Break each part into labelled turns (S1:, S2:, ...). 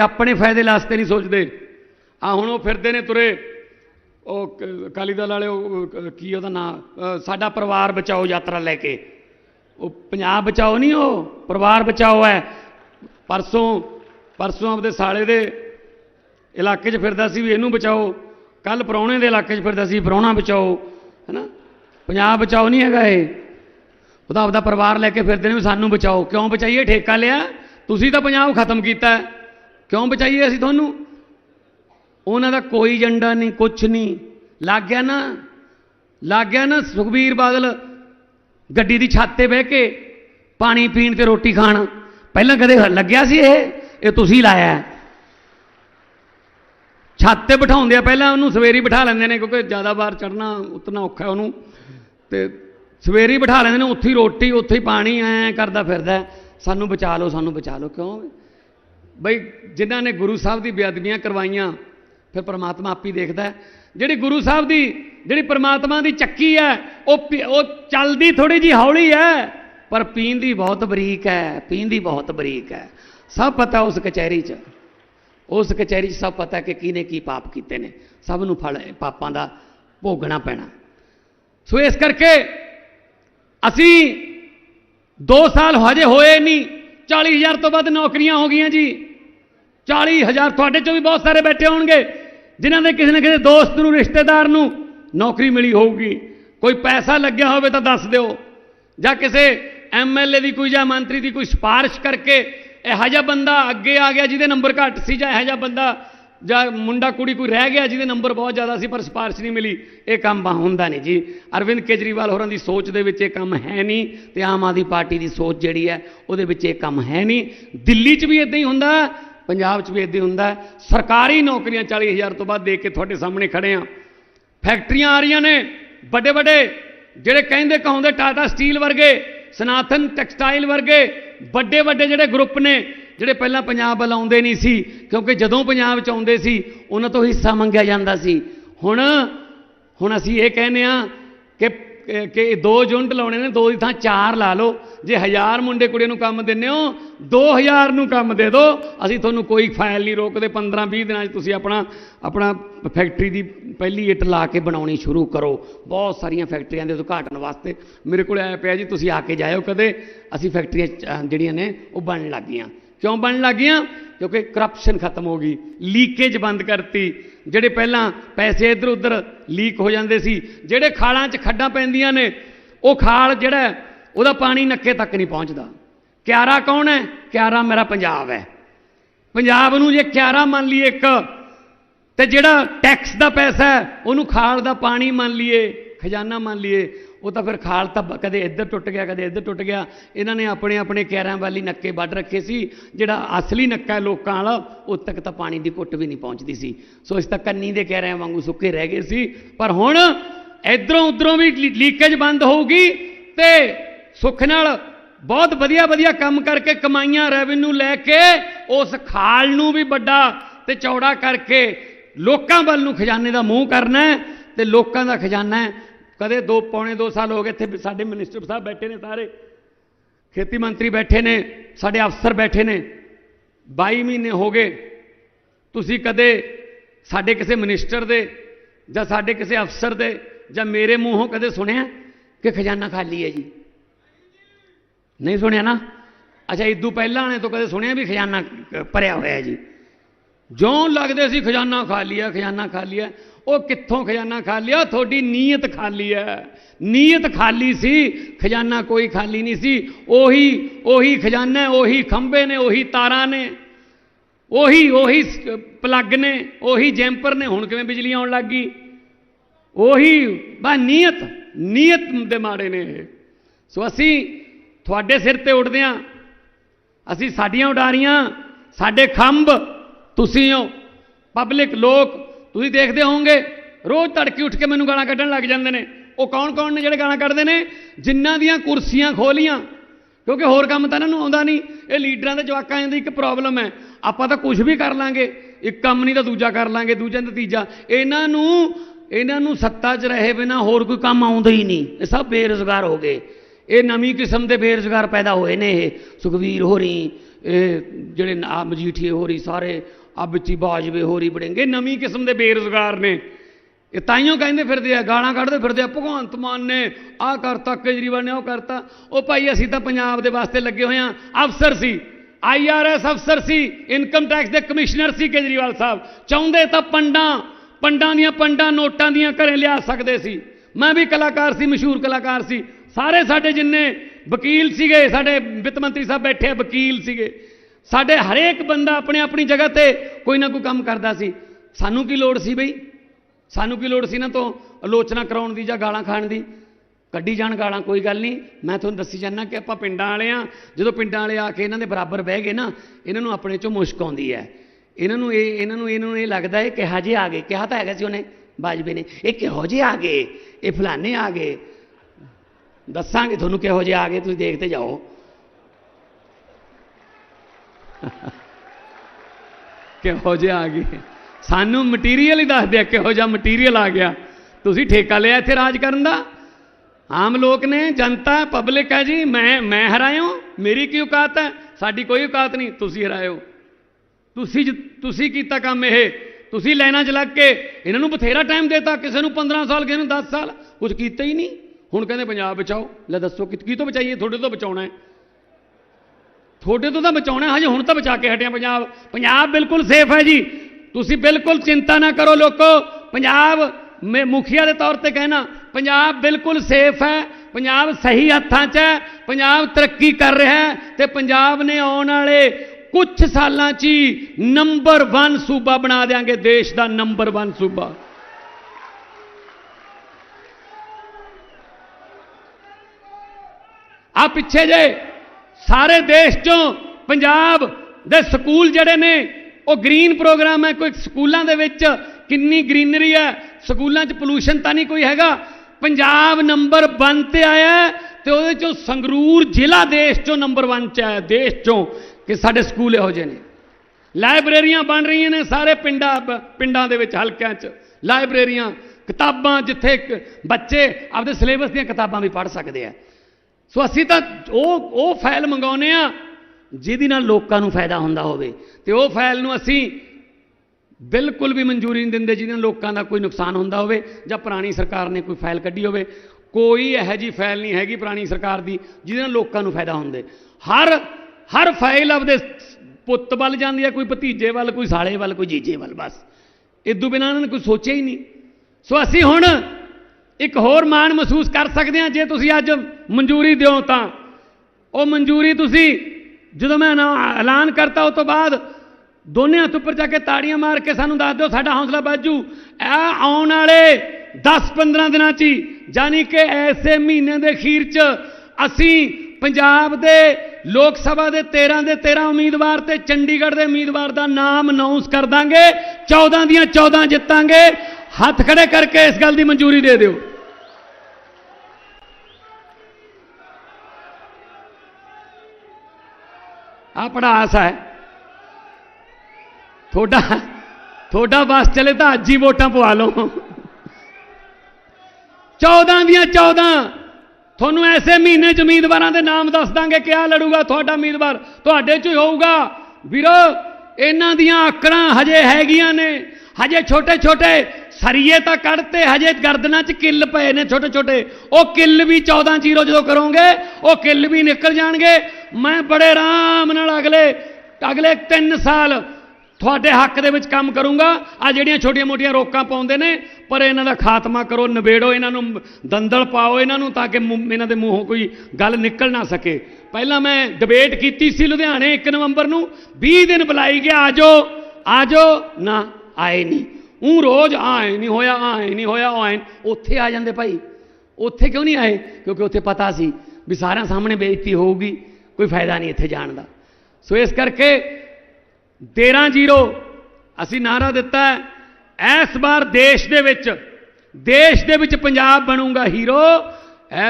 S1: ਆਪਣੇ ਫਾਇਦੇ ਵਾਸਤੇ ਨਹੀਂ ਸੋਚਦੇ। ਆ ਹੁਣ ਉਹ ਫਿਰਦੇ ਨੇ ਤੁਰੇ। ਉਹ ਅਕਾਲੀ ਦਲ ਵਾਲੇ, ਉਹ ਕੀ ਉਹਦਾ ਨਾਮ ਸਾਡਾ ਪਰਿਵਾਰ ਬਚਾਓ ਯਾਤਰਾ ਲੈ ਕੇ। ਉਹ ਪੰਜਾਬ ਬਚਾਓ ਨਹੀਂ ਉਹ, ਪਰਿਵਾਰ ਬਚਾਓ ਹੈ। ਪਰਸੋਂ ਪਰਸੋਂ ਆਪਦੇ ਸਾਲੇ ਦੇ ਇਲਾਕੇ 'ਚ ਫਿਰਦਾ ਸੀ ਵੀ ਇਹਨੂੰ ਬਚਾਓ। ਕੱਲ ਪ੍ਰਾਹੁਣੇ ਦੇ ਇਲਾਕੇ 'ਚ ਫਿਰਦਾ ਸੀ ਪ੍ਰਾਹੁਣਾ ਬਚਾਓ, ਹੈਨਾ? ਪੰਜਾਬ ਬਚਾਓ ਨਹੀਂ ਹੈਗਾ ਇਹ। ਉਹਦਾ ਆਪਦਾ ਪਰਿਵਾਰ ਲੈ ਕੇ ਫਿਰਦੇ ਨੇ ਵੀ ਸਾਨੂੰ ਬਚਾਓ। ਕਿਉਂ ਬਚਾਈਏ? ਠੇਕਾ ਲਿਆ। ਤੁਸੀਂ ਤਾਂ ਪੰਜਾਬ ਖਤਮ ਕੀਤਾ। ਹੈ। ਕਿਉਂ ਬਚਾਈਏ ਅਸੀਂ ਤੁਹਾਨੂੰ? ਉਹਨਾਂ ਦਾ ਕੋਈ ਏਜੰਡਾ ਨਹੀਂ, ਕੁਛ ਨਹੀਂ। ਲੱਗ ਗਿਆ ਨਾ, ਲੱਗ ਗਿਆ ਨਾ ਸੁਖਬੀਰ ਬਾਦਲ ਗੱਡੀ ਦੀ ਛੱਤ ਤੇ ਬਹਿ ਕੇ ਪਾਣੀ ਪੀਣ ਤੇ ਰੋਟੀ ਖਾਣ। ਪਹਿਲਾਂ ਕਦੇ ਲੱਗਿਆ ਸੀ ਇਹ? ਇਹ ਤੁਸੀਂ ਲਾਇਆ ਛੱਤ ਤੇ ਬਿਠਾਉਂਦੇ ਆ, ਪਹਿਲਾਂ ਉਹਨੂੰ ਸਵੇਰੀ ਬਿਠਾ ਲੈਂਦੇ ਨੇ, ਕਿਉਂਕਿ ਜ਼ਿਆਦਾ ਵਾਰ ਚੜਨਾ ਉਤਨਾ ਔਖਾ ਉਹਨੂੰ। ਤੇ ਸਵੇਰੀ ਬਿਠਾ ਲੈਂਦੇ ਨੇ, ਉੱਥੇ ਹੀ ਰੋਟੀ, ਉੱਥੇ ਹੀ ਪਾਣੀ, ਐ ਕਰਦਾ ਫਿਰਦਾ ਸਾਨੂੰ ਬਚਾ ਲਓ, ਸਾਨੂੰ ਬਚਾ ਲਓ, ਕਿਉਂ? ਬਈ ਜਿਨ੍ਹਾਂ ਨੇ ਗੁਰੂ ਸਾਹਿਬ ਦੀ ਬੇਅਦਬੀਆਂ ਕਰਵਾਈਆਂ, ਫਿਰ ਪ੍ਰਮਾਤਮਾ ਆਪ ਹੀ ਦੇਖਦਾ ਜਿਹੜੀ ਗੁਰੂ ਸਾਹਿਬ ਦੀ, ਜਿਹੜੀ ਪ੍ਰਮਾਤਮਾ ਦੀ ਚੱਕੀ ਹੈ, ਉਹ ਪੀ- ਉਹ ਚੱਲਦੀ ਥੋੜੀ ਜੀ ਹੌਲੀ ਹੈ, ਪਰ ਪੀਂਦੀ ਬਹੁਤ ਬਰੀਕ ਹੈ ਪੀਂਦੀ ਬਹੁਤ ਬਰੀਕ ਹੈ। ਸਭ ਪਤਾ ਉਸ ਕਚਹਿਰੀ 'ਚ। ਉਸ ਕਚਹਿਰੀ 'ਚ ਸਭ ਪਤਾ ਕਿ ਕਿਹਨੇ ਕੀ ਪਾਪ ਕੀਤੇ ਨੇ। ਸਭ ਨੂੰ ਫਲ, ਪਾਪਾਂ ਦਾ ਭੋਗਣਾ ਪੈਣਾ। ਸੋ ਇਸ ਕਰਕੇ ਅਸੀਂ 2 ਸਾਲ ਹਜੇ ਹੋਏ ਨਹੀਂ 40000 ਤੋਂ ਵੱਧ ਨੌਕਰੀਆਂ ਹੋ ਗਈਆਂ ਜੀ। 40000 ਤੁਹਾਡੇ ਚੋਂ ਵੀ ਬਹੁਤ ਸਾਰੇ ਬੈਠੇ ਹੋਣਗੇ, ਜਿਨ੍ਹਾਂ ਦੇ ਕਿਸੇ ਨਾ ਕਿਸੇ ਦੋਸਤ ਨੂੰ, ਰਿਸ਼ਤੇਦਾਰ ਨੂੰ ਨੌਕਰੀ ਮਿਲੀ ਹੋਊਗੀ। ਕੋਈ ਪੈਸਾ ਲੱਗਿਆ ਹੋਵੇ ਤਾਂ ਦੱਸ ਦਿਓ। ਜਾਂ ਕਿਸੇ ਐਮਐਲਏ ਦੀ ਕੋਈ ਜਾਂ ਮੰਤਰੀ ਦੀ ਕੋਈ ਸਿਫਾਰਿਸ਼ ਕਰਕੇ ਇਹੋ ਜਿਹਾ ਬੰਦਾ ਅੱਗੇ ਆ ਗਿਆ ਜਿਹਦੇ ਨੰਬਰ ਘੱਟ ਸੀ ਜਾਂ ਇਹੋ ਜਿਹਾ ਬੰਦਾ ਜਾਂ ਮੁੰਡਾ, ਕੁੜੀ ਕੋਈ ਰਹਿ ਗਿਆ ਜਿਹਦੇ ਨੰਬਰ ਬਹੁਤ ਜ਼ਿਆਦਾ ਸੀ ਪਰ ਸਿਫਾਰਿਸ਼ ਨਹੀਂ ਮਿਲੀ, ਇਹ ਕੰਮ ਹੁੰਦਾ ਨਹੀਂ ਜੀ। ਅਰਵਿੰਦ ਕੇਜਰੀਵਾਲ ਹੋਰਾਂ ਦੀ ਸੋਚ ਦੇ ਵਿੱਚ ਇਹ ਕੰਮ ਹੈ ਨਹੀਂ ਤੇ ਆਮ ਆਦਮੀ ਪਾਰਟੀ ਦੀ ਸੋਚ ਜਿਹੜੀ ਹੈ ਉਹਦੇ ਵਿੱਚ ਇਹ ਕੰਮ ਹੈ ਨਹੀਂ। ਦਿੱਲੀ 'ਚ ਵੀ ਇਦਾਂ ਹੀ ਹੁੰਦਾ ਪੰਜਾਬ 'ਚ ਵੀ ਇਦਾਂ ਹੀ ਹੁੰਦਾ ਸਰਕਾਰੀ ਨੌਕਰੀਆਂ 40000 ਤੋਂ ਬਾਅਦ ਦੇ ਕੇ ਤੁਹਾਡੇ ਸਾਹਮਣੇ ਖੜੇ ਆ ਫੈਕਟਰੀਆਂ ਆ ਰਹੀਆਂ ਨੇ, ਵੱਡੇ ਵੱਡੇ, ਜਿਹੜੇ ਕਹਿੰਦੇ ਕਹਾਉਂਦੇ ਟਾਟਾ ਸਟੀਲ ਵਰਗੇ, ਸਨਾਤਨ ਟੈਕਸਟਾਈਲ ਵਰਗੇ, ਵੱਡੇ ਵੱਡੇ ਜਿਹੜੇ ਗਰੁੱਪ ਨੇ, ਜਿਹੜੇ ਪਹਿਲਾਂ ਪੰਜਾਬ ਵੱਲ ਆਉਂਦੇ ਨਹੀਂ ਸੀ, ਕਿਉਂਕਿ ਜਦੋਂ ਪੰਜਾਬ 'ਚ ਆਉਂਦੇ ਸੀ, ਉਹਨਾਂ ਤੋਂ ਹਿੱਸਾ ਮੰਗਿਆ ਜਾਂਦਾ ਸੀ। ਹੁਣ ਹੁਣ ਅਸੀਂ ਇਹ ਕਹਿੰਦੇ ਆ ਕਿ ਕਿ ਦੋ ਯੂਨਿਟ ਲਾਉਣੇ ਨੇ, ਦੋ ਦੀ ਥਾਂ ਚਾਰ ਲਾ ਲਓ। ਜੇ ਹਜ਼ਾਰ ਮੁੰਡੇ ਕੁੜੀਆਂ ਨੂੰ ਕੰਮ ਦਿੰਦੇ ਹੋ 2000 ਨੂੰ ਕੰਮ ਦੇ ਦਿਓ ਅਸੀਂ ਤੁਹਾਨੂੰ ਕੋਈ ਫਾਇਲ ਨਹੀਂ ਰੋਕਦੇ 15 20 ਦਿਨਾਂ 'ਚ ਤੁਸੀਂ ਆਪਣਾ ਆਪਣਾ ਫੈਕਟਰੀ ਦੀ ਪਹਿਲੀ ਇੱਟ ਲਾ ਕੇ ਬਣਾਉਣੀ ਸ਼ੁਰੂ ਕਰੋ। ਬਹੁਤ ਸਾਰੀਆਂ ਫੈਕਟਰੀਆਂ ਦੇ ਉਦਘਾਟਨ ਵਾਸਤੇ ਮੇਰੇ ਕੋਲ ਆਇਆ ਪਿਆ ਜੀ, ਤੁਸੀਂ ਆ ਕੇ ਜਾਇਓ ਕਦੇ। ਅਸੀਂ ਫੈਕਟਰੀਆਂ ਚ- ਜਿਹੜੀਆਂ ਨੇ, ਉਹ ਬਣਨ ਲੱਗ ਗਈਆਂ ਕਿਉਂ ਬਣਨ ਲੱਗ ਗਈਆਂ ਕਿਉਂਕਿ ਕਰਪਸ਼ਨ ਖਤਮ ਹੋ ਗਈ ਲੀਕੇਜ ਬੰਦ ਕਰਤੀ। ਜਿਹੜੇ ਪਹਿਲਾਂ ਪੈਸੇ ਇੱਧਰ ਉੱਧਰ ਲੀਕ ਹੋ ਜਾਂਦੇ ਸੀ, ਜਿਹੜੇ ਖਾਲਾਂ 'ਚ ਖੱਡਾਂ ਪੈਂਦੀਆਂ ਨੇ, ਉਹ ਖਾਲ ਜਿਹੜਾ ਉਹਦਾ ਪਾਣੀ ਨੱਕੇ ਤੱਕ ਨਹੀਂ ਪਹੁੰਚਦਾ। ਕਿਆਰਾ ਕੌਣ ਹੈ? ਕਿਆਰਾ ਮੇਰਾ ਪੰਜਾਬ ਹੈ। ਪੰਜਾਬ ਨੂੰ ਜੇ ਕਿਆਰਾ ਮੰਨ ਲਈਏ ਇੱਕ, ਤੇ ਜਿਹੜਾ ਟੈਕਸ ਦਾ ਪੈਸਾ ਹੈ, ਉਹਨੂੰ ਖਾਲ ਦਾ ਪਾਣੀ ਮੰਨ ਲਈਏ, ਖਜ਼ਾਨਾ ਮੰਨ ਲਈਏ, ਉਹ ਤਾਂ ਫਿਰ ਖਾਲ ਤਾਂ ਕਦੇ ਇੱਧਰ ਟੁੱਟ ਗਿਆ, ਕਦੇ ਇੱਧਰ ਟੁੱਟ ਗਿਆ। ਇਹਨਾਂ ਨੇ ਆਪਣੇ ਆਪਣੇ ਕਿਆਰਾਂ ਵਾਲੀ ਨੱਕੇ ਵੱਢ ਰੱਖੇ ਸੀ। ਜਿਹੜਾ ਅਸਲੀ ਨੱਕਾ ਹੈ ਲੋਕਾਂ ਵਾਲਾ ਉਦ ਤੱਕ ਤਾਂ ਪਾਣੀ ਦੀ ਘੁੱਟ ਵੀ ਨਹੀਂ ਪਹੁੰਚਦੀ ਸੀ। ਸੋ ਇਸ ਤੱਕ ਕੰਨੀ ਦੇ ਕਿਆਰਿਆਂ ਵਾਂਗੂ ਸੁੱਕੇ ਰਹਿ ਗਏ ਸੀ। ਪਰ ਹੁਣ ਇਧਰੋਂ ਉਧਰੋਂ ਵੀ ਲੀਕੇਜ ਬੰਦ ਹੋਊਗੀ ਤੇ ਸੁੱਖ ਨਾਲ ਬਹੁਤ ਵਧੀਆ ਵਧੀਆ ਕੰਮ ਕਰਕੇ ਕਮਾਈਆਂ ਰੈਵਨਿਊ ਲੈ ਕੇ ਉਸ ਖਾਲ ਨੂੰ ਵੀ ਵੱਡਾ ਤੇ ਚੌੜਾ ਕਰਕੇ ਲੋਕਾਂ ਵੱਲ ਨੂੰ ਖਜ਼ਾਨੇ ਦਾ ਮੂੰਹ ਕਰਨਾ ਹੈ ਤੇ ਲੋਕਾਂ ਦਾ ਖਜ਼ਾਨਾ ਕਦੇ ਦੋ ਪੌਣੇ 2 ਸਾਲ ਹੋ ਗਏ ਇੱਥੇ ਸਾਡੇ ਮਿਨਿਸਟਰ ਸਾਹਿਬ ਬੈਠੇ ਨੇ ਸਾਰੇ। ਖੇਤੀ ਮੰਤਰੀ ਬੈਠੇ ਨੇ, ਸਾਡੇ ਅਫਸਰ ਬੈਠੇ ਨੇ। 22 ਮਹੀਨੇ ਹੋ ਗਏ। ਤੁਸੀਂ ਕਦੇ ਸਾਡੇ ਕਿਸੇ ਮਿਨਿਸਟਰ ਦੇ ਜਾਂ ਸਾਡੇ ਕਿਸੇ ਅਫਸਰ ਦੇ ਜਾਂ ਮੇਰੇ ਮੂੰਹੋਂ ਕਦੇ ਸੁਣਿਆ ਕਿ ਖਜ਼ਾਨਾ ਖਾਲੀ ਹੈ ਜੀ? ਨਹੀਂ ਸੁਣਿਆ ਨਾ? ਅੱਛਾ ਇਦੋਂ ਪਹਿਲਾਂ ਨੇ ਤੋਂ ਕਦੇ ਸੁਣਿਆ ਵੀ ਖਜ਼ਾਨਾ ਭਰਿਆ ਹੋਇਆ ਜੀ? ਜਿਉਂ ਲੱਗਦੇ ਸੀ ਖਜ਼ਾਨਾ ਖਾਲੀ ਹੈ ਖਜ਼ਾਨਾ ਖਾਲੀ ਹੈ ਉਹ ਕਿੱਥੋਂ ਖਜ਼ਾਨਾ ਖਾਲੀ ਆ ਤੁਹਾਡੀ ਨੀਅਤ ਖਾਲੀ ਹੈ। ਨੀਅਤ ਖਾਲੀ ਸੀ, ਖਜ਼ਾਨਾ ਕੋਈ ਖਾਲੀ ਨਹੀਂ ਸੀ। ਉਹੀ ਉਹੀ ਖਜ਼ਾਨਾ, ਉਹੀ ਖੰਭੇ ਨੇ, ਉਹੀ ਤਾਰਾਂ ਨੇ, ਉਹੀ ਉਹੀ ਪਲੱਗ ਨੇ, ਉਹੀ ਜੈਂਪਰ ਨੇ, ਹੁਣ ਕਿਵੇਂ ਬਿਜਲੀ ਆਉਣ ਲੱਗ ਗਈ? ਉਹੀ ਬਾ ਨੀਅਤ ਨੀਅਤ ਦੇ ਮਾੜੇ ਨੇ ਸੋ ਅਸੀਂ ਤੁਹਾਡੇ ਸਿਰ ਤੇ ਉੱਡਦੇ ਹਾਂ ਅਸੀਂ ਸਾਡੀਆਂ ਉਡਾਰੀਆਂ, ਸਾਡੇ ਖੰਭ, ਤੁਸੀਂ ਹੋ। ਪਬਲਿਕ ਲੋਕ, ਤੁਸੀਂ ਦੇਖਦੇ ਹੋਵੋਗੇ, ਰੋਜ਼ ਤੜਕੇ ਉੱਠ ਕੇ ਮੈਨੂੰ ਗਾਲਾਂ ਕੱਢਣ ਲੱਗ ਜਾਂਦੇ ਨੇ। ਉਹ ਕੌਣ ਕੌਣ ਨੇ ਜਿਹੜੇ ਗਾਲਾਂ ਕੱਢਦੇ ਨੇ? ਜਿਨ੍ਹਾਂ ਦੀਆਂ ਕੁਰਸੀਆਂ ਖੋਲੀਆਂ। ਕਿਉਂਕਿ ਹੋਰ ਕੰਮ ਤਾਂ ਇਹਨਾਂ ਨੂੰ ਆਉਂਦਾ ਨਹੀਂ। ਇਹ ਲੀਡਰਾਂ ਦੇ ਜਵਾਕਾਂ ਦੀ ਇੱਕ ਪ੍ਰੋਬਲਮ ਹੈ। ਆਪਾਂ ਤਾਂ ਕੁਝ ਵੀ ਕਰ ਲਾਂਗੇ। ਇੱਕ ਕੰਮ ਨਹੀਂ ਤਾਂ ਦੂਜਾ ਕਰ ਲਾਂਗੇ, ਦੂਜਾ ਤਾਂ ਤੀਜਾ। ਇਹਨਾਂ ਨੂੰ ਇਹਨਾਂ ਨੂੰ ਸੱਤਾ 'ਚ ਰਹੇ ਬਿਨਾ ਹੋਰ ਕੋਈ ਕੰਮ ਆਉਂਦਾ ਹੀ ਨਹੀਂ। ਇਹ ਸਭ ਬੇਰੁਜ਼ਗਾਰ ਹੋ ਗਏ। ਇਹ ਨਵੀਂ ਕਿਸਮ ਦੇ ਬੇਰੁਜ਼ਗਾਰ ਪੈਦਾ ਹੋਏ ਨੇ ਇਹ। ਸੁਖਵੀਰ ਹੋਰੀ, ਇਹ ਜਿਹੜੇ ਆ ਮਜੀਠੀਏ ਹੋ ਰਹੀ ਸਾਰੇ ਆ ਵਿੱਚੀ ਬਾਜਵੇ ਹੋਰੀ ਰਹੀ ਨਵੀਂ ਕਿਸਮ ਦੇ ਬੇਰੁਜ਼ਗਾਰ ਨੇ। ਇਹ ਤਾਈਓ ਕਹਿੰਦੇ ਫਿਰਦੇ ਆ, ਗਾਲਾਂ ਕੱਢਦੇ ਫਿਰਦੇ ਆ, ਭਗਵੰਤ ਮਾਨ ਨੇ ਆਹ ਕਰਤਾ, ਕੇਜਰੀਵਾਲ ਨੇ ਉਹ ਕਰਤਾ। ਉਹ ਭਾਈ ਅਸੀਂ ਤਾਂ ਪੰਜਾਬ ਦੇ ਵਾਸਤੇ ਲੱਗੇ ਹੋਏ ਆ, ਅਫਸਰ ਸੀ ਆਈਆਰਐਸ ਅਫਸਰ ਸੀ, ਇਨਕਮ ਟੈਕਸ ਦੇ ਕਮਿਸ਼ਨਰ ਸੀ ਕੇਜਰੀਵਾਲ ਸਾਹਿਬ। ਚਾਹੁੰਦੇ ਤਾਂ ਪੰਡਾਂ ਪੰਡਾਂ ਦੀਆਂ ਪੰਡਾਂ ਨੋਟਾਂ ਦੀਆਂ ਘਰੇ ਲਿਆ ਸਕਦੇ ਸੀ। ਮੈਂ ਵੀ ਕਲਾਕਾਰ ਸੀ, ਮਸ਼ਹੂਰ ਕਲਾਕਾਰ ਸੀ। ਸਾਰੇ ਸਾਡੇ ਜਿੰਨੇ ਵਕੀਲ ਸੀਗੇ, ਸਾਡੇ ਵਿੱਤ ਮੰਤਰੀ ਸਾਹਿਬ ਬੈਠੇ ਆ, ਵਕੀਲ ਸੀਗੇ। ਸਾਡੇ ਹਰੇਕ ਬੰਦਾ ਆਪਣੇ ਆਪਣੀ ਜਗ੍ਹਾ ਤੇ ਕੋਈ ਨਾ ਕੋਈ ਕੰਮ ਕਰਦਾ ਸੀ। ਸਾਨੂੰ ਕੀ ਲੋੜ ਸੀ ਬਈ? ਸਾਨੂੰ ਕੀ ਲੋੜ ਸੀ ਨਾ ਤੋਂ ਆਲੋਚਨਾ ਕਰਾਉਣ ਦੀ ਜਾਂ ਗਾਲਾਂ ਖਾਣ ਦੀ? ਕੱਢੀ ਜਾਣ ਗਾਲਾਂ, ਕੋਈ ਗੱਲ ਨਹੀਂ। ਮੈਂ ਤੁਹਾਨੂੰ ਦੱਸੀ ਜਾਂਦਾ ਕਿ ਆਪਾਂ ਪਿੰਡਾਂ ਵਾਲੇ ਆ ਜਦੋਂ ਪਿੰਡਾਂ ਵਾਲੇ ਆ ਕੇ ਇਹਨਾਂ ਦੇ ਬਰਾਬਰ ਬਹਿ ਗਏ ਨਾ, ਇਹਨਾਂ ਨੂੰ ਆਪਣੇ ਚੋਂ ਮੁਸ਼ਕ ਆਉਂਦੀ ਹੈ। ਇਹਨਾਂ ਨੂੰ ਇਹ, ਇਹਨਾਂ ਨੂੰ ਇਹਨਾਂ ਨੂੰ ਇਹ ਲੱਗਦਾ ਹੈ ਕਿ ਹਜੇ ਆ ਗਏ। ਕਿਹਾ ਤਾਂ ਹੈਗਾ ਸੀ ਉਹਨੇ, ਬਾਜਵੇ ਨੇ। ਇਹ ਕਿਹੋ ਜਿਹੇ ਆ ਗਏ? ਇਹ ਫਲਾਣੇ ਆ ਗਏ। ਦੱਸਾਂਗੇ ਤੁਹਾਨੂੰ ਕਿਹੋ ਜਿਹੇ ਆ ਗਏ, ਤੁਸੀਂ ਦੇਖਦੇ ਜਾਓ। ਕਿਹੋ ਜਿਹੇ ਆ ਗਏ। ਸਾਨੂੰ ਮਟੀਰੀਅਲ ਹੀ ਦੱਸਦੇ ਆ ਕਿਹੋ ਜਿਹਾ ਮਟੀਰੀਅਲ ਆ ਗਿਆ। ਤੁਸੀਂ ਠੇਕਾ ਲਿਆ ਇੱਥੇ ਰਾਜ ਕਰਨ ਦਾ? ਆਮ ਲੋਕ ਨੇ, ਜਨਤਾ ਪਬਲਿਕ ਹੈ ਜੀ, ਮੈਂ ਮੈਂ ਹਰਾਇਓ ਮੇਰੀ ਕੀ ਔਕਾਤ ਹੈ? ਸਾਡੀ ਕੋਈ ਔਕਾਤ ਨਹੀਂ, ਤੁਸੀਂ ਹਰਾਇਓ। ਤੁਸੀਂ ਜ- ਤੁਸੀਂ ਕੀਤਾ ਕੰਮ ਇਹ, ਤੁਸੀਂ ਲਾਈਨਾਂ 'ਚ ਲੱਗ ਕੇ, ਇਹਨਾਂ ਨੂੰ ਬਥੇਰਾ ਟਾਈਮ ਦੇਤਾ, ਕਿਸੇ ਨੂੰ 15 ਸਾਲ, ਕਿਸੇ ਨੂੰ 10 ਸਾਲ ਕੁਝ ਕੀਤਾ ਹੀ ਨਹੀਂ। ਹੁਣ ਕਹਿੰਦੇ ਪੰਜਾਬ ਬਚਾਓ। ਲੈ ਦੱਸੋ ਕਿ ਕੀ ਤੋਂ ਬਚਾਈਏ? ਤੁਹਾਡੇ ਤੋਂ ਬਚਾਉਣਾ ਹੈ। ਤੁਹਾਡੇ ਤੋਂ ਤਾਂ ਬਚਾਉਣਾ ਹਜੇ ਹੁਣ ਤਾਂ ਬਚਾ ਕੇ ਹਟਿਆ ਪੰਜਾਬ। ਪੰਜਾਬ ਬਿਲਕੁਲ ਸੇਫ ਹੈ ਜੀ। ਤੁਸੀਂ ਬਿਲਕੁਲ ਚਿੰਤਾ ਨਾ ਕਰੋ ਲੋਕੋ। ਪੰਜਾਬ ਮੈਂ ਮੁਖੀਆ ਦੇ ਤੌਰ ਤੇ ਕਹਿਣਾ, ਪੰਜਾਬ ਬਿਲਕੁਲ ਸੇਫ ਹੈ। ਪੰਜਾਬ ਸਹੀ ਹੱਥਾਂ 'ਚ ਹੈ। ਪੰਜਾਬ ਤਰੱਕੀ ਕਰ ਰਿਹਾ ਹੈ। ਤੇ ਪੰਜਾਬ ਨੇ ਆਉਣ ਵਾਲੇ ਕੁਝ ਸਾਲਾਂ 'ਚ ਹੀ ਨੰਬਰ 1 ਸੂਬਾ ਬਣਾ ਦੇਾਂਗੇ ਦੇਸ਼ ਦਾ ਨੰਬਰ 1 ਸੂਬਾ। ਆ ਪਿੱਛੇ ਜੇ ਸਾਰੇ ਦੇਸ਼ ਚੋਂ ਪੰਜਾਬ ਦੇ ਸਕੂਲ ਜਿਹੜੇ ਨੇ, ਉਹ ਗ੍ਰੀਨ ਪ੍ਰੋਗਰਾਮ ਹੈ। ਕੋਈ ਸਕੂਲਾਂ ਦੇ ਵਿੱਚ ਕਿੰਨੀ ਗ੍ਰੀਨਰੀ ਹੈ? ਸਕੂਲਾਂ 'ਚ ਪੋਲੂਸ਼ਨ ਤਾਂ ਨਹੀਂ ਕੋਈ ਹੈਗਾ। ਪੰਜਾਬ ਨੰਬਰ 1 ਤੇ ਆਇਆ ਹੈ ਤੇ ਉਹਦੇ ਚੋਂ ਸੰਗਰੂਰ ਜ਼ਿਲ੍ਹਾ ਦੇਸ਼ ਚੋਂ ਨੰਬਰ 1 ਚ ਆਇਆ। ਦੇਸ਼ ਚੋਂ ਕਿ ਸਾਡੇ ਸਕੂਲ ਇਹੋ ਜਿਹੇ ਨੇ। ਲਾਇਬ੍ਰੇਰੀਆਂ ਬਣ ਰਹੀਆਂ ਨੇ ਸਾਰੇ ਪਿੰਡਾਂ ਪਿੰਡਾਂ ਦੇ ਵਿੱਚ, ਹਲਕਿਆਂ 'ਚ। ਲਾਇਬ੍ਰੇਰੀਆਂ, ਕਿਤਾਬਾਂ ਜਿੱਥੇ ਬੱਚੇ ਆਪਦੇ ਸਿਲੇਬਸ ਦੀਆਂ ਕਿਤਾਬਾਂ ਵੀ ਪੜ੍ਹ ਸਕਦੇ ਆ। ਸੋ ਅਸੀਂ ਤਾਂ ਉਹ ਉਹ ਫਾਈਲ ਮੰਗਾਉਨੇ ਆ ਜਿਹਦੇ ਨਾਲ ਲੋਕਾਂ ਨੂੰ ਫਾਇਦਾ ਹੁੰਦਾ ਹੋਵੇ। ਤੇ ਉਹ ਫਾਈਲ ਨੂੰ ਅਸੀਂ ਬਿਲਕੁਲ ਵੀ ਮਨਜ਼ੂਰੀ ਨਹੀਂ ਦਿੰਦੇ, ਜਿਹਦੇ ਨਾਲ ਲੋਕਾਂ ਦਾ ਕੋਈ ਨੁਕਸਾਨ ਹੁੰਦਾ ਹੋਵੇ ਜਾਂ ਪੁਰਾਣੀ ਸਰਕਾਰ ਨੇ ਕੋਈ ਫਾਈਲ ਕੱਢੀ ਹੋਵੇ। ਕੋਈ ਇਹੋ ਜੀ ਫਾਈਲ ਨਹੀਂ ਹੈਗੀ ਪੁਰਾਣੀ ਸਰਕਾਰ ਦੀ, ਜਿਹਦੇ ਨਾਲ ਲੋਕਾਂ ਨੂੰ ਫਾਇਦਾ ਹੁੰਦੇ। ਹਰ ਹਰ ਫਾਈਲ ਆਪਦੇ ਪੁੱਤ ਵੱਲ ਜਾਂਦੀ ਹੈ, ਕੋਈ ਭਤੀਜੇ ਵੱਲ, ਕੋਈ ਸਾਲੇ ਵੱਲ, ਕੋਈ ਜੀਜੇ ਵੱਲ, ਬਸ। ਇਦੋਂ ਬਿਨਾਂ ਇਹਨਾਂ ਨੇ ਕੋਈ ਸੋਚਿਆ ਹੀ ਨਹੀਂ। ਸੋ ਅਸੀਂ ਹੁਣ ਇੱਕ ਹੋਰ ਮਾਣ ਮਹਿਸੂਸ ਕਰ ਸਕਦੇ ਹਾਂ, ਜੇ ਤੁਸੀਂ ਅੱਜ ਮਨਜ਼ੂਰੀ ਦਿਓ ਤਾਂ। ਉਹ ਮਨਜ਼ੂਰੀ ਤੁਸੀਂ ਜਦੋਂ ਮੈਂ ਐਨਾ- ਐਲਾਨ ਕਰਤਾ ਉਸ ਤੋਂ ਬਾਅਦ ਦੋਨੇ ਹੱਥ ਉੱਪਰ ਜਾ ਕੇ ਤਾੜੀਆਂ ਮਾਰ ਕੇ ਸਾਨੂੰ ਦੱਸ ਦਿਓ, ਸਾਡਾ ਹੌਸਲਾ ਬਾਜੂ। ਇਹ ਆਉਣ ਵਾਲੇ 10-15 ਦਿਨਾਂ 'ਚ ਹੀ ਯਾਨੀ ਕਿ ਐਸੇ ਮਹੀਨੇ ਦੇ ਅਖੀਰ 'ਚ ਅਸੀਂ ਪੰਜਾਬ ਦੇ ਲੋਕ ਸਭਾ ਦੇ 13 ਦੇ 13 ਉਮੀਦਵਾਰ ਤੇ ਚੰਡੀਗੜ੍ਹ ਦੇ ਉਮੀਦਵਾਰ ਦਾ ਨਾਮ ਅਨਾਉਂਸ ਕਰ ਦਾਂਗੇ 14 ਦੀਆਂ 14 ਜਿੱਤਾਂਗੇ। ਹੱਥ ਖੜੇ ਕਰਕੇ ਇਸ ਗੱਲ ਦੀ ਮਨਜ਼ੂਰੀ ਦੇ ਦਿਓ। ਆ ਪੜਾਸ ਹੈ। ਤੁਹਾਡਾ ਤੁਹਾਡਾ ਬਸ ਚਲੇ ਤਾਂ ਅੱਜ ਹੀ ਵੋਟਾਂ ਪਵਾ ਲਓ। 14 ਦੀਆਂ 14 ਤੁਹਾਨੂੰ ਐਸੇ ਮਹੀਨੇ ਚ ਉਮੀਦਵਾਰਾਂ ਦੇ ਨਾਮ ਦੱਸ ਦਾਂਗੇ ਕਿਆ ਲੜੂਗਾ ਤੁਹਾਡਾ ਉਮੀਦਵਾਰ। ਤੁਹਾਡੇ ਚ ਹੀ ਹੋਊਗਾ। ਵੀਰੋ, ਇਹਨਾਂ ਦੀਆਂ ਆਕੜਾਂ ਹਜੇ ਹੈਗੀਆਂ ਨੇ। ਹਜੇ ਛੋਟੇ ਛੋਟੇ ਸਰੀਏ ਤਾਂ ਕੱਢਤੇ ਹਜੇ ਗਰਦਨਾਂ 'ਚ ਕਿੱਲ ਪਏ ਨੇ ਛੋਟੇ ਛੋਟੇ। ਉਹ ਕਿੱਲ ਵੀ 14 ਜ਼ੀਰੋ ਜਦੋਂ ਕਰੋਗੇ, ਉਹ ਕਿੱਲ ਵੀ ਨਿਕਲ ਜਾਣਗੇ। ਮੈਂ ਬੜੇ ਆਰਾਮ ਨਾਲ ਅਗਲੇ ਅਗਲੇ 3 ਸਾਲ ਤੁਹਾਡੇ ਹੱਕ ਦੇ ਵਿੱਚ ਕੰਮ ਕਰੂੰਗਾ। ਆ ਜਿਹੜੀਆਂ ਛੋਟੀਆਂ ਮੋਟੀਆਂ ਰੋਕਾਂ ਪਾਉਂਦੇ ਨੇ, ਪਰ ਇਹਨਾਂ ਦਾ ਖਾਤਮਾ ਕਰੋ, ਨਿਬੇੜੋ, ਇਹਨਾਂ ਨੂੰ ਦੰਦਲ ਪਾਓ, ਇਹਨਾਂ ਨੂੰ ਤਾਂ ਕਿ ਇਹਨਾਂ ਦੇ ਮੂੰਹੋਂ ਕੋਈ ਗੱਲ ਨਿਕਲ ਨਾ ਸਕੇ। ਪਹਿਲਾਂ ਮੈਂ ਡਿਬੇਟ ਕੀਤੀ ਸੀ ਲੁਧਿਆਣੇ 1 ਨਵੰਬਰ ਨੂੰ। 20 ਦਿਨ ਬੁਲਾਈ ਗਿਆ ਆਜੋ ਆਜੋ ਨਾ, ਆਏ ਨਹੀਂ। ਉਹ ਰੋਜ਼ ਆਏ, ਨਹੀਂ ਹੋਇਆ ਆਏ, ਨਹੀਂ ਹੋਇਆ ਆਏ। ਉੱਥੇ ਆ ਜਾਂਦੇ ਭਾਈ। ਉੱਥੇ ਕਿਉਂ ਨਹੀਂ ਆਏ? ਕਿਉਂਕਿ ਉੱਥੇ ਪਤਾ ਸੀ ਵੀ ਸਾਰਿਆਂ ਸਾਹਮਣੇ ਬੇਇੱਜ਼ਤੀ ਹੋਊਗੀ, ਕੋਈ ਫਾਇਦਾ ਨਹੀਂ ਇੱਥੇ ਜਾਣ ਦਾ। ਸੋ ਇਸ ਕਰਕੇ 13-0 ਅਸੀਂ ਨਾਰਾ ਦਿੱਤਾ ਹੈ, ਇਸ ਵਾਰ ਦੇਸ਼ ਦੇ ਵਿੱਚ, ਦੇਸ਼ ਦੇ ਵਿੱਚ ਪੰਜਾਬ ਬਣੂਗਾ ਹੀਰੋ,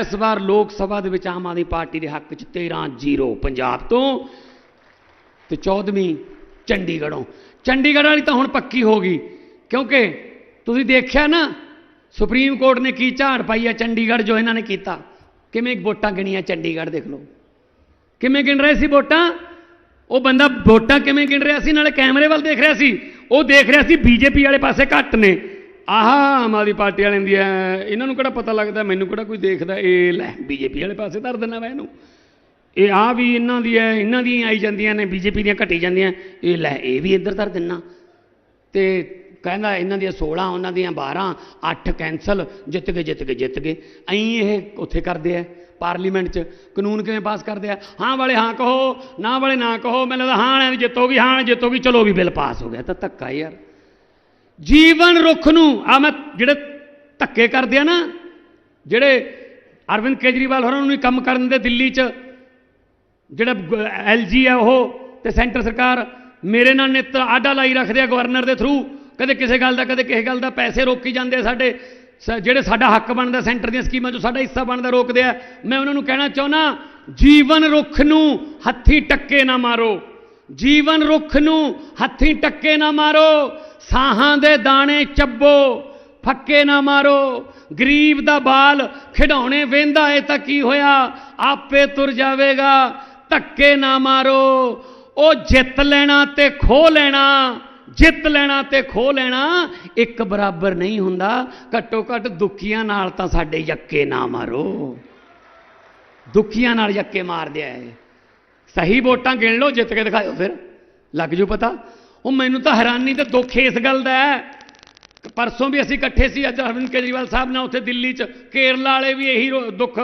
S1: ਇਸ ਵਾਰ ਲੋਕ ਸਭਾ ਦੇ ਵਿੱਚ ਆਮ ਆਦਮੀ ਪਾਰਟੀ ਦੇ ਹੱਕ 'ਚ 13-0 ਪੰਜਾਬ ਤੋਂ। ਤੇ 14ਵੀਂ ਚੰਡੀਗੜ੍ਹੋਂ। ਚੰਡੀਗੜ੍ਹ ਵਾਲੀ ਤਾਂ ਹੁਣ ਪੱਕੀ ਹੋ ਗਈ। ਕਿਉਂਕਿ ਤੁਸੀਂ ਦੇਖਿਆ ਨਾ ਸੁਪਰੀਮ ਕੋਰਟ ਨੇ ਕੀ ਝਾੜ ਪਾਈ ਹੈ ਚੰਡੀਗੜ੍ਹ ਜੋ ਇਹਨਾਂ ਨੇ ਕੀਤਾ? ਕਿਵੇਂ ਵੋਟਾਂ ਗਿਣੀਆਂ ਚੰਡੀਗੜ੍ਹ ਦੇਖ ਲਓ। ਕਿਵੇਂ ਗਿਣ ਰਹੇ ਸੀ ਵੋਟਾਂ? ਉਹ ਬੰਦਾ ਵੋਟਾਂ ਕਿਵੇਂ ਗਿਣ ਰਿਹਾ ਸੀ? ਨਾਲੇ ਕੈਮਰੇ ਵੱਲ ਦੇਖ ਰਿਹਾ ਸੀ। ਉਹ ਦੇਖ ਰਿਹਾ ਸੀ ਬੀਜੇਪੀ ਵਾਲੇ ਪਾਸੇ ਘੱਟ ਨੇ। ਆਹ, ਆਮ ਆਦਮੀ ਪਾਰਟੀ ਵਾਲਿਆਂ ਦੀ ਹੈ ਇਹਨਾਂ ਨੂੰ ਕਿਹੜਾ ਪਤਾ ਲੱਗਦਾ? ਮੈਨੂੰ ਕਿਹੜਾ ਕੋਈ ਦੇਖਦਾ? ਇਹ ਲੈ, ਬੀਜੇਪੀ ਵਾਲੇ ਪਾਸੇ ਧਰ ਦਿੰਦਾ ਮੈਂ ਇਹਨੂੰ। ਇਹ ਆ ਵੀ ਇਹਨਾਂ ਦੀ ਹੈ ਇਹਨਾਂ ਦੀਆਂ ਆਈ ਜਾਂਦੀਆਂ ਨੇ, ਬੀਜੇਪੀ ਦੀਆਂ ਘਟੀ ਜਾਂਦੀਆਂ। ਇਹ ਲੈ, ਇਹ ਵੀ ਇੱਧਰ ਧਰ ਦਿੰਨਾ ਤੇ ਕਹਿੰਦਾ ਇਹਨਾਂ ਦੀਆਂ 16 ਉਹਨਾਂ ਦੀਆਂ 12 8 ਕੈਂਸਲ, ਜਿੱਤ ਗਏ ਜਿੱਤ ਗਏ ਜਿੱਤ ਗਏ। ਐਂ ਇਹ ਉੱਥੇ ਕਰਦੇ ਆ, ਪਾਰਲੀਮੈਂਟ 'ਚ। ਕਾਨੂੰਨ ਕਿਵੇਂ ਪਾਸ ਕਰਦੇ ਆ? ਹਾਂ ਵਾਲੇ ਹਾਂ ਕਹੋ, ਨਾ ਵਾਲੇ ਨਾ ਕਹੋ, ਮੈਨੂੰ ਲੱਗਦਾ ਹਾਂ ਵਾਲਿਆਂ ਦੀ ਜਿੱਤੋਗੀ ਹਾਂ ਵਾਲੇ ਜਿੱਤੋਗੀ ਚਲੋ ਵੀ ਬਿੱਲ ਪਾਸ ਹੋ ਗਿਆ ਤਾਂ ਧੱਕਾ ਯਾਰ। ਜੀਵਨ ਰੁੱਖ ਨੂੰ ਆ ਮੈਂ ਜਿਹੜੇ ਧੱਕੇ ਕਰਦੇ ਆ ਨਾ, ਜਿਹੜੇ ਅਰਵਿੰਦ ਕੇਜਰੀਵਾਲ ਹੋਰਾਂ ਨੂੰ ਨਹੀਂ ਕੰਮ ਕਰਨ ਦੇ ਦਿੱਲੀ 'ਚ, ਜਿਹੜਾ ਐਲਜੀ ਹੈ ਉਹ, ਤੇ ਸੈਂਟਰ ਸਰਕਾਰ, ਮੇਰੇ ਨਾਲ ਨਿੱਤ ਆਡਾ ਲਾਈ ਰੱਖਦੇ ਆ ਗਵਰਨਰ ਦੇ ਥਰੂ ਕਦੇ ਕਿਸੇ ਗੱਲ ਦਾ, ਕਦੇ ਕਿਸੇ ਗੱਲ ਦਾ ਪੈਸੇ ਰੋਕੀ ਜਾਂਦੇ ਆ ਸਾਡੇ। ਸ- ਜਿਹੜੇ ਸਾਡਾ ਹੱਕ ਬਣਦਾ ਸੈਂਟਰ ਦੀਆਂ ਸਕੀਮਾਂ 'ਚੋਂ ਸਾਡਾ ਹਿੱਸਾ ਬਣਦਾ ਰੋਕਦੇ ਆ। ਮੈਂ ਉਹਨਾਂ ਨੂੰ ਕਹਿਣਾ ਚਾਹੁੰਦਾ, ਜੀਵਨ ਰੁੱਖ ਨੂੰ ਹੱਥੀ ਟੱਕੇ ਨਾ ਮਾਰੋ। ਜੀਵਨ ਰੁੱਖ ਨੂੰ ਹੱਥੀ ਟੱਕੇ ਨਾ ਮਾਰੋ। ਸਾਹਾਂ ਦੇ ਦਾਣੇ ਚੱਬੋ, ਫੱਕੇ ਨਾ ਮਾਰੋ। ਗਰੀਬ ਦਾ ਬਾਲ ਖਿਡੌਣੇ ਵੇਂਦਾ ਏ ਤਾਂ ਕੀ ਹੋਇਆ? ਆਪੇ ਤੁਰ ਜਾਵੇਗਾ, ਧੱਕੇ ਨਾ ਮਾਰੋ। ਉਹ ਜਿੱਤ ਲੈਣਾ ਤੇ ਖੋ ਲੈਣਾ। ਜਿੱਤ ਲੈਣਾ ਤੇ ਖੋ ਲੈਣਾ ਇੱਕ ਬਰਾਬਰ ਨਹੀਂ ਹੁੰਦਾ। ਘੱਟੋ ਘੱਟ ਦੁਖੀਆਂ ਨਾਲ ਤਾਂ ਸਾਡੇ ਯੱਕੇ ਨਾ ਮਾਰੋ। ਦੁਖੀਆਂ ਨਾਲ ਯੱਕੇ ਮਾਰਦੇ ਆ ਸਹੀ ਵੋਟਾਂ ਗਿਣ ਲਓ, ਜਿੱਤ ਕੇ ਦਿਖਾਓ ਫਿਰ। ਲੱਗ ਜੂ ਪਤਾ। ਉਹ ਮੈਨੂੰ ਤਾਂ ਹੈਰਾਨੀ ਤੇ ਦੁੱਖ ਇਸ ਗੱਲ ਦਾ ਹੈ। ਪਰਸੋਂ ਵੀ ਅਸੀਂ ਇਕੱਠੇ ਸੀ, ਅੱਜ ਅਰਵਿੰਦ ਕੇਜਰੀਵਾਲ ਸਾਹਿਬ ਨਾਲ ਉੱਥੇ ਦਿੱਲੀ 'ਚ ਕੇਰਲਾ ਵਾਲੇ ਵੀ ਇਹੀ ਦੁੱਖ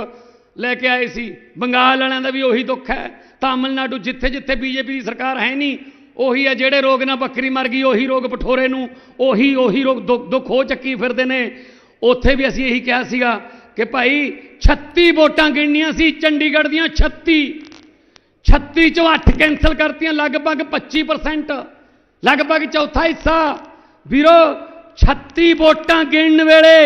S1: ਲੈ ਕੇ ਆਏ ਸੀ। ਬੰਗਾਲ ਵਾਲਿਆਂ ਦਾ ਵੀ ਉਹੀ ਦੁੱਖ ਹੈ। ਤਾਮਿਲਨਾਡੂ ਜਿੱਥੇ ਜਿੱਥੇ ਬੀਜੇਪੀ ਦੀ ਸਰਕਾਰ ਹੈ ਨਹੀਂ ਉਹੀ ਹੈ ਜਿਹੜੇ ਰੋਗ ਨਾਲ ਬੱਕਰੀ ਮਰ ਗਈ, ਉਹੀ ਰੋਗ ਪਠੋਰੇ ਨੂੰ, ਉਹੀ ਉਹੀ ਰੋਗ ਦੁੱਖ ਦੁੱਖ ਹੋ ਚੱਕੀ ਫਿਰਦੇ ਨੇ। ਉੱਥੇ ਵੀ ਅਸੀਂ ਇਹੀ ਕਿਹਾ ਸੀਗਾ ਕਿ ਭਾਈ 36 ਵੋਟਾਂ ਗਿਣਨੀਆਂ ਸੀ, ਚੰਡੀਗੜ੍ਹ ਦੀਆਂ 36 36 ਚੋਂ 8 ਕੈਂਸਲ ਕਰਤੀਆਂ, ਲਗਭਗ 25% ਲਗਭਗ ਚੌਥਾ ਹਿੱਸਾ। ਵੀਰੋ 36 ਵੋਟਾਂ ਗਿਣਨ ਵੇਲੇ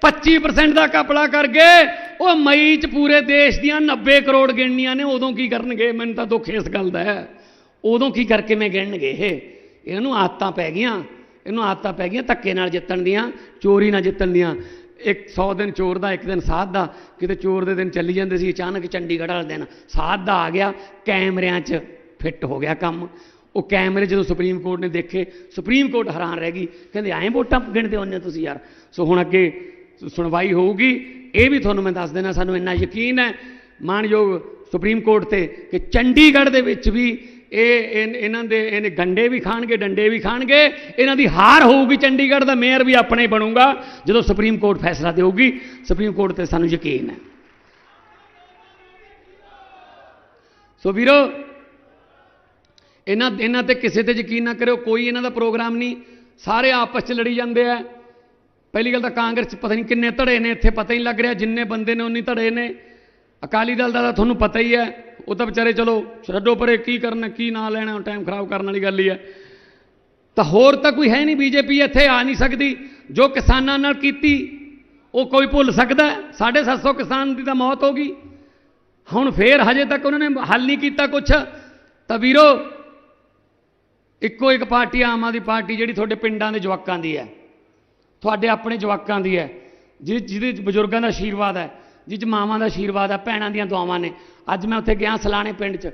S1: 25% ਦਾ ਕਪੜਾ ਕਰ ਗਏ। ਉਹ ਮਈ ਚ ਪੂਰੇ ਦੇਸ਼ ਦੀਆਂ 90 ਕਰੋੜ ਗਿਣਨੀਆਂ ਨੇ, ਉਦੋਂ ਕੀ ਕਰਨਗੇ? ਮੈਨੂੰ ਤਾਂ ਦੁੱਖ ਇਸ ਗੱਲ ਦਾ। ਹੈ ਉਦੋਂ ਕੀ ਕਰਕੇ ਮੈਂ ਗਿਣਨਗੇ? ਇਹ ਇਹਨੂੰ ਆਦਤਾਂ ਪੈ ਗਈਆਂ। ਇਹਨੂੰ ਆਦਤਾਂ ਪੈ ਗਈਆਂ ਧੱਕੇ ਨਾਲ ਜਿੱਤਣ ਦੀਆਂ, ਚੋਰੀ ਨਾਲ ਜਿੱਤਣ ਦੀਆਂ। ਇੱਕ 100 ਦਿਨ ਚੋਰ ਦਾ, ਇੱਕ ਦਿਨ ਸਾਧ ਦਾ। ਕਿਤੇ ਚੋਰ ਦੇ ਦਿਨ ਚੱਲੀ ਜਾਂਦੇ ਸੀ, ਅਚਾਨਕ ਚੰਡੀਗੜ੍ਹ ਵਾਲੇ ਦਿਨ ਸਾਧ ਦਾ ਆ ਗਿਆ। ਕੈਮਰਿਆਂ 'ਚ ਫਿੱਟ ਹੋ ਗਿਆ ਕੰਮ। ਉਹ ਕੈਮਰੇ ਜਦੋਂ ਸੁਪਰੀਮ ਕੋਰਟ ਨੇ ਦੇਖੇ, ਸੁਪਰੀਮ ਕੋਰਟ ਹੈਰਾਨ ਰਹਿ ਗਈ। ਕਹਿੰਦੇ, ਐਂ ਵੋਟਾਂ ਗਿਣਦੇ ਹੁੰਦੇ ਤੁਸੀਂ ਯਾਰ? ਸੋ ਹੁਣ ਅੱਗੇ ਸੁਣਵਾਈ ਹੋਊਗੀ। ਇਹ ਵੀ ਤੁਹਾਨੂੰ ਮੈਂ ਦੱਸ ਦੇਣਾ ਸਾਨੂੰ ਇੰਨਾ ਯਕੀਨ ਹੈ। ਮਾਨਯੋਗ ਸੁਪਰੀਮ ਕੋਰਟ ਤੇ ਕਿ ਚੰਡੀਗੜ੍ਹ ਦੇ ਵਿੱਚ ਵੀ ਇਹ ਇਹਨਾਂ ਦੇ ਇਹਨੇ ਗੰਡੇ ਵੀ ਖਾਣਗੇ, ਡੰਡੇ ਵੀ ਖਾਣਗੇ। ਇਹਨਾਂ ਦੀ ਹਾਰ ਹੋਊਗੀ ਚੰਡੀਗੜ੍ਹ ਦਾ, ਮੇਅਰ ਵੀ ਆਪਣੇ ਬਣੂਗਾ। ਜਦੋਂ ਸੁਪਰੀਮ ਕੋਰਟ ਫੈਸਲਾ ਦੇਊਗੀ ਸੁਪਰੀਮ ਕੋਰਟ ਤੇ ਸਾਨੂੰ ਯਕੀਨ ਹੈ। ਸੋ ਵੀਰੋ, ਇਹਨਾਂ ਇਹਨਾਂ ਤੇ ਕਿਸੇ ਤੇ ਯਕੀਨ ਨਾ ਕਰਿਓ, ਕੋਈ ਇਹਨਾਂ ਦਾ ਪ੍ਰੋਗਰਾਮ ਨਹੀਂ। ਸਾਰੇ ਆਪਸ 'ਚ ਲੜੀ ਜਾਂਦੇ ਆ। ਪਹਿਲੀ ਗੱਲ ਤਾਂ ਕਾਂਗਰਸ ਪਤਾ ਨਹੀਂ ਕਿੰਨੇ ਧੜੇ ਨੇ, ਇੱਥੇ ਪਤਾ ਹੀ ਨਹੀਂ ਲੱਗ ਰਿਹਾ ਜਿੰਨੇ ਬੰਦੇ ਨੇ, ਉਨੀ ਧੜੇ ਨੇ। ਅਕਾਲੀ ਦਲ ਦਾ ਤਾਂ ਤੁਹਾਨੂੰ ਪਤਾ ਹੀ ਹੈ, ਉਹ ਤਾਂ ਵਿਚਾਰੇ ਚਲੋ ਛੱਡੋ ਪਰੇ ਕੀ ਕਰਨਾ, ਕੀ ਨਾ ਲੈਣਾ ਟਾਈਮ ਖਰਾਬ ਕਰਨ ਵਾਲੀ ਗੱਲ ਹੀ ਹੈ। ਤਾਂ ਹੋਰ ਤਾਂ ਕੋਈ ਹੈ ਨਹੀਂ ਬੀਜੇਪੀ ਇੱਥੇ, ਆ ਨਹੀਂ ਸਕਦੀ। ਜੋ ਕਿਸਾਨਾਂ ਨਾਲ ਕੀਤੀ, ਉਹ ਕੋਈ ਭੁੱਲ ਸਕਦਾ ਹੈ? ਸਾਢੇ 750 ਕਿਸਾਨ ਦੀ ਤਾਂ ਮੌਤ ਹੋ ਗਈ। ਹੁਣ ਫੇਰ ਹਜੇ ਤੱਕ ਉਹਨਾਂ ਨੇ ਹੱਲ ਨਹੀਂ ਕੀਤਾ ਕੁਛ। ਤਾਂ ਵੀਰੋ, ਇੱਕੋ ਇੱਕ ਪਾਰਟੀ ਆਮ ਆਦਮੀ ਪਾਰਟੀ ਜਿਹੜੀ ਤੁਹਾਡੇ ਪਿੰਡਾਂ ਦੇ ਜਵਾਕਾਂ ਦੀ ਹੈ। ਤੁਹਾਡੇ ਆਪਣੇ ਜਵਾਕਾਂ ਦੀ ਹੈ। ਜਿਹ ਜਿਹਦੇ ਬਜ਼ੁਰਗਾਂ ਦਾ ਆਸ਼ੀਰਵਾਦ ਹੈ। ਜਿਹ 'ਚ ਮਾਵਾਂ ਦਾ ਆਸ਼ੀਰਵਾਦ ਆ, ਭੈਣਾਂ ਦੀਆਂ ਦੁਆਵਾਂ ਨੇ। ਅੱਜ ਮੈਂ ਉੱਥੇ ਗਿਆ ਸਲਾਣੇ ਪਿੰਡ 'ਚ।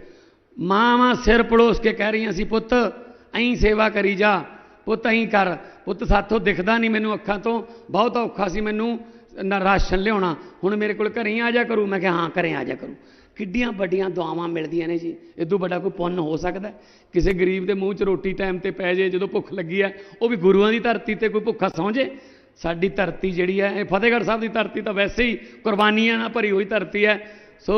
S1: ਮਾਵਾਂ ਸਿਰ ਪੜੋਸ ਕੇ ਕਹਿ ਰਹੀਆਂ ਸੀ, ਪੁੱਤ ਐਂ ਸੇਵਾ ਕਰੀ ਜਾ। ਪੁੱਤ ਐਂ ਕਰ। ਪੁੱਤ, ਸਾਥੋਂ ਦਿਖਦਾ ਨਹੀਂ ਮੈਨੂੰ ਅੱਖਾਂ ਤੋਂ। ਬਹੁਤ ਔਖਾ ਸੀ ਮੈਨੂੰ ਨਾ, ਰਾਸ਼ਨ ਲਿਆਉਣਾ। ਹੁਣ ਮੇਰੇ ਕੋਲ ਘਰੇ ਹੀ ਆ ਜਾ ਕਰੂ। ਮੈਂ ਕਿਹਾ, ਹਾਂ, ਘਰੇ ਆ ਜਾ ਕਰੂ। ਕਿੱਡੀਆਂ ਵੱਡੀਆਂ ਦੁਆਵਾਂ ਮਿਲਦੀਆਂ ਨੇ ਜੀ। ਇਦੋਂ ਵੱਡਾ ਕੋਈ ਪੁੰਨ ਹੋ ਸਕਦਾ ਕਿਸੇ ਗਰੀਬ ਦੇ ਮੂੰਹ 'ਚ ਰੋਟੀ ਟਾਈਮ ਤੇ ਪੈ ਜੇ, ਜਦੋਂ ਭੁੱਖ ਲੱਗੀ ਹੈ, ਉਹ ਵੀ ਗੁਰੂਆਂ ਦੀ ਧਰਤੀ ਤੇ ਕੋਈ ਭੁੱਖਾ ਸੌਂ ਜੇ? ਸਾਡੀ ਧਰਤੀ ਜਿਹੜੀ ਹੈ, ਇਹ ਫਤਿਹਗੜ੍ਹ ਸਾਹਿਬ ਦੀ ਧਰਤੀ ਤਾਂ ਵੈਸੇ ਹੀ ਕੁਰਬਾਨੀਆਂ ਨਾਲ ਭਰੀ ਹੋਈ ਧਰਤੀ ਹੈ। ਸੋ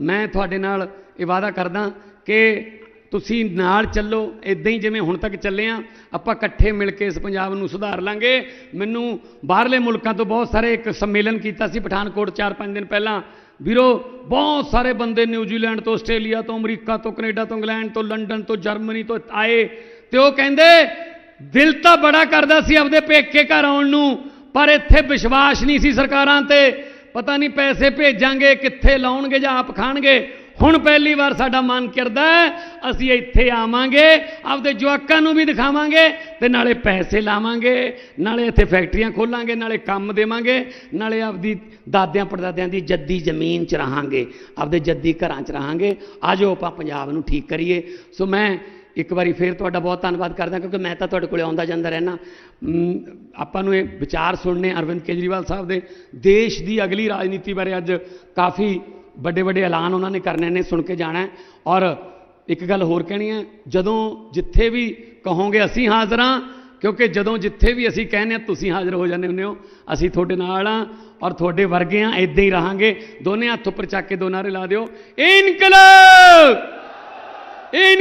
S1: ਮੈਂ ਤੁਹਾਡੇ ਨਾਲ ਇਹ ਵਾਅਦਾ ਕਰਦਾ ਕਿ ਤੁਸੀਂ ਨਾਲ ਚੱਲੋ ਇਦਾਂ ਹੀ ਜਿਵੇਂ ਹੁਣ ਤੱਕ ਚੱਲੇ ਆ ਆਪਾਂ ਇਕੱਠੇ ਮਿਲ ਕੇ ਇਸ ਪੰਜਾਬ ਨੂੰ ਸੁਧਾਰ ਲਾਂਗੇ। ਮੈਨੂੰ ਬਾਹਰਲੇ ਮੁਲਕਾਂ ਤੋਂ ਬਹੁਤ ਸਾਰੇ ਇੱਕ ਸੰਮੇਲਨ ਕੀਤਾ ਸੀ ਪਠਾਨਕੋਟ 4-5 ਦਿਨ ਪਹਿਲਾਂ। ਵੀਰੋ, ਬਹੁਤ ਸਾਰੇ ਬੰਦੇ ਨਿਊਜ਼ੀਲੈਂਡ ਤੋਂ, ਆਸਟ੍ਰੇਲੀਆ ਤੋਂ, ਅਮਰੀਕਾ ਤੋਂ, ਕੈਨੇਡਾ ਤੋਂ, ਇੰਗਲੈਂਡ ਤੋਂ, ਲੰਡਨ ਤੋਂ, ਜਰਮਨੀ ਤੋਂ ਆਏ। ਤੇ ਉਹ ਕਹਿੰਦੇ ਦਿਲ ਤਾਂ ਬੜਾ ਕਰਦਾ ਸੀ ਆਪਦੇ ਪੇਕੇ ਘਰ ਆਉਣ ਨੂੰ, ਪਰ ਇੱਥੇ ਵਿਸ਼ਵਾਸ ਨਹੀਂ ਸੀ ਸਰਕਾਰਾਂ ਤੇ। ਪਤਾ ਨਹੀਂ ਪੈਸੇ ਭੇਜਾਂਗੇ, ਕਿੱਥੇ ਲਾਉਣਗੇ ਜਾਂ ਆਪ ਖਾਣਗੇ। ਹੁਣ ਪਹਿਲੀ ਵਾਰ ਸਾਡਾ ਮਨ ਕਰਦਾ ਅਸੀਂ ਇੱਥੇ ਆਵਾਂਗੇ, ਆਪਦੇ ਜਵਾਕਾਂ ਨੂੰ ਵੀ ਦਿਖਾਵਾਂਗੇ ਤੇ ਨਾਲੇ ਪੈਸੇ ਲਾਵਾਂਗੇ, ਨਾਲੇ ਇੱਥੇ ਫੈਕਟਰੀਆਂ ਖੋਲਾਂਗੇ, ਨਾਲੇ ਕੰਮ ਦੇਵਾਂਗੇ, ਨਾਲੇ ਆਪਦੀ ਦਾਦਿਆਂ ਪੜਦਾਦਿਆਂ ਦੀ ਜੱਦੀ ਜ਼ਮੀਨ 'ਚ ਰਹਾਂਗੇ, ਆਪਦੇ ਜੱਦੀ ਘਰਾਂ 'ਚ ਰਹਾਂਗੇ। ਆਜੋ ਆਪਾਂ ਪੰਜਾਬ ਨੂੰ ਠੀਕ ਕਰੀਏ। ਸੋ ਮੈਂ ਇੱਕ ਵਾਰੀ ਫੇਰ ਤੁਹਾਡਾ ਬਹੁਤ ਧੰਨਵਾਦ ਕਰਦਾ, ਕਿਉਂਕਿ ਮੈਂ ਤਾਂ ਤੁਹਾਡੇ ਕੋਲੇ ਆਉਂਦਾ ਜਾਂਦਾ ਰਹਿਣਾ ਆਪਾਂ ਨੂੰ ਇਹ ਵਿਚਾਰ ਸੁਣਨੇ ਅਰਵਿੰਦ ਕੇਜਰੀਵਾਲ ਸਾਹਿਬ ਦੇ ਦੇਸ਼ ਦੀ ਅਗਲੀ ਰਾਜਨੀਤੀ ਬਾਰੇ ਅੱਜ ਕਾਫੀ ਵੱਡੇ ਵੱਡੇ ਐਲਾਨ ਉਹਨਾਂ ਨੇ ਕਰਨੇ ਨੇ, ਸੁਣ ਕੇ ਜਾਣਾ ਔਰ ਇੱਕ ਗੱਲ ਹੋਰ ਕਹਿਣੀ ਹੈ, ਜਦੋਂ ਜਿੱਥੇ ਵੀ ਕਹੋਗੇ ਅਸੀਂ ਹਾਜ਼ਰ ਹਾਂ, ਕਿਉਂਕਿ ਜਦੋਂ ਜਿੱਥੇ ਵੀ ਅਸੀਂ ਕਹਿੰਦੇ ਹਾਂ, ਤੁਸੀਂ ਹਾਜ਼ਰ ਹੋ ਜਾਂਦੇ ਹੁੰਦੇ ਹੋ, ਅਸੀਂ ਤੁਹਾਡੇ ਨਾਲ ਹਾਂ ਔਰ ਤੁਹਾਡੇ ਵਰਗੇ ਹਾਂ ਇਦਾਂ ਹੀ ਰਹਾਂਗੇ। ਦੋਨੇ ਹੱਥ ਉੱਪਰ ਚੱਕ ਕੇ ਦੋ ਨਾਰੇ ਲਾ ਦਿਓ। ਇਨਕਲਾਬ! ਇਨ